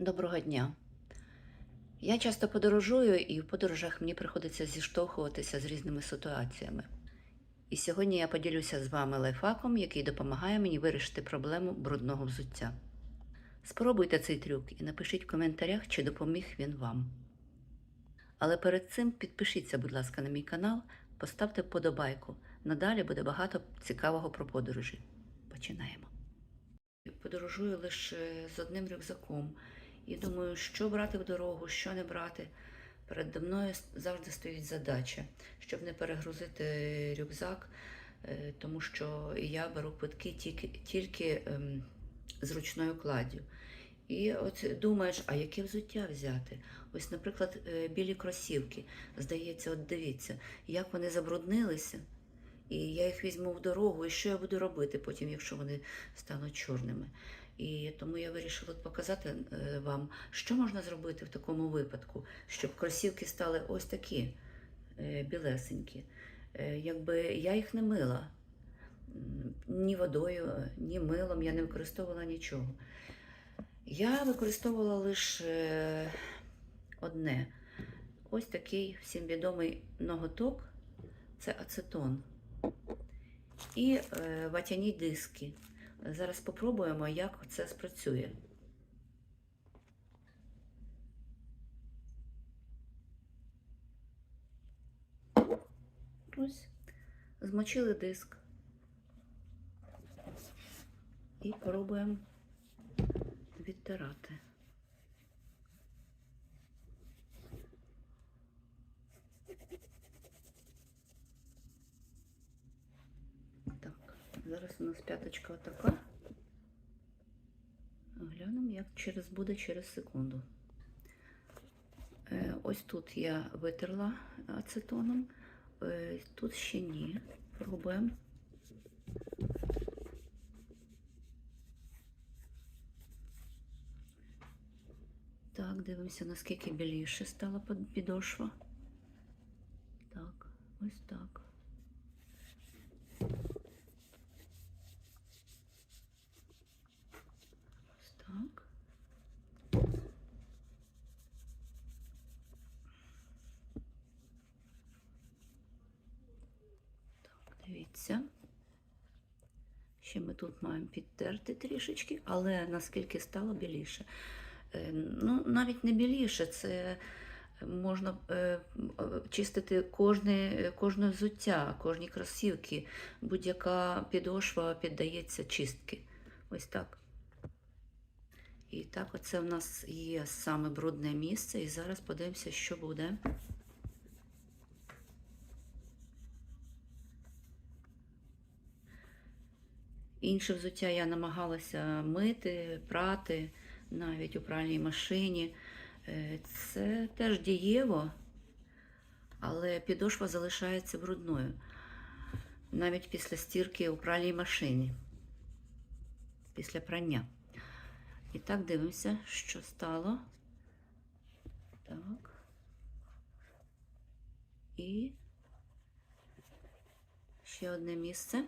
Доброго дня. Я часто подорожую, і в подорожах мені приходиться зіштовхуватися з різними ситуаціями. І сьогодні я поділюся з вами лайфхаком, який допомагає мені вирішити проблему брудного взуття. Спробуйте цей трюк і напишіть в коментарях, чи допоміг він вам. Але перед цим підпишіться, будь ласка, на мій канал, поставте вподобайку. Надалі буде багато цікавого про подорожі. Починаємо. Подорожую лише з одним рюкзаком і думаю, що брати в дорогу, що не брати. Передо мною завжди стоїть задача, щоб не перегрузити рюкзак, е, тому що я беру квитки тільки, тільки ем, з ручною кладдю. І от думаєш, а яке взуття взяти? Ось, наприклад, е, білі кросівки. Здається, от дивіться, як вони забруднилися. І я їх візьму в дорогу, і що я буду робити потім, якщо вони стануть чорними. І тому я вирішила показати е, вам, що можна зробити в такому випадку, щоб кросівки стали ось такі е, білесенькі. Е, Якби я їх не мила ні водою, ні милом, я не використовувала нічого. Я використовувала лише одне. Ось такий всім відомий ноготок це ацетон. І ватяні диски. Зараз спробуємо, як це спрацює. Ось, змочили диск. І пробуємо відтирати. Так, зараз у нас п'яточка отака. Глянемо, як через буде через секунду. Е, ось тут я витерла ацетоном, е, тут ще ні. Пробуємо. Так, дивимося, наскільки біліше стала підошва. Так, ось так. Ось так. Так, дивіться. Ще ми тут маємо підтерти трішечки, але наскільки стало біліше. Е, Ну, навіть не біліше, це можна е, чистити кожне, кожне взуття, кожні кросівки. Будь-яка підошва піддається чистки. Ось так. І так, оце в нас є саме брудне місце. І зараз подивимося, що буде. Інше взуття я намагалася мити, прати навіть у пральній машині. Е, Це теж дієво, але підошва залишається брудною. Навіть після стірки у пральній машині, після прання. І так дивимося, що стало. Так. І ще одне місце.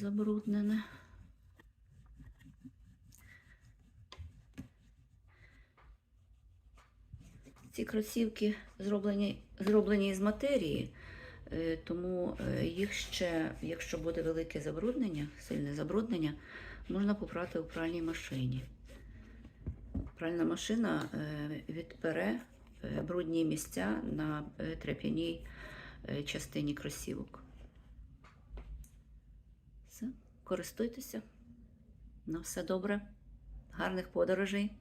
Забруднене. Ці кросівки зроблені, зроблені з матерії, е, тому е, їх ще, якщо буде велике забруднення, сильне забруднення, можна попрати у пральній машині. Пральна машина е, відпере брудні місця на тряп'яній частині кросівок. Все, користуйтеся. На все добре. Гарних подорожей.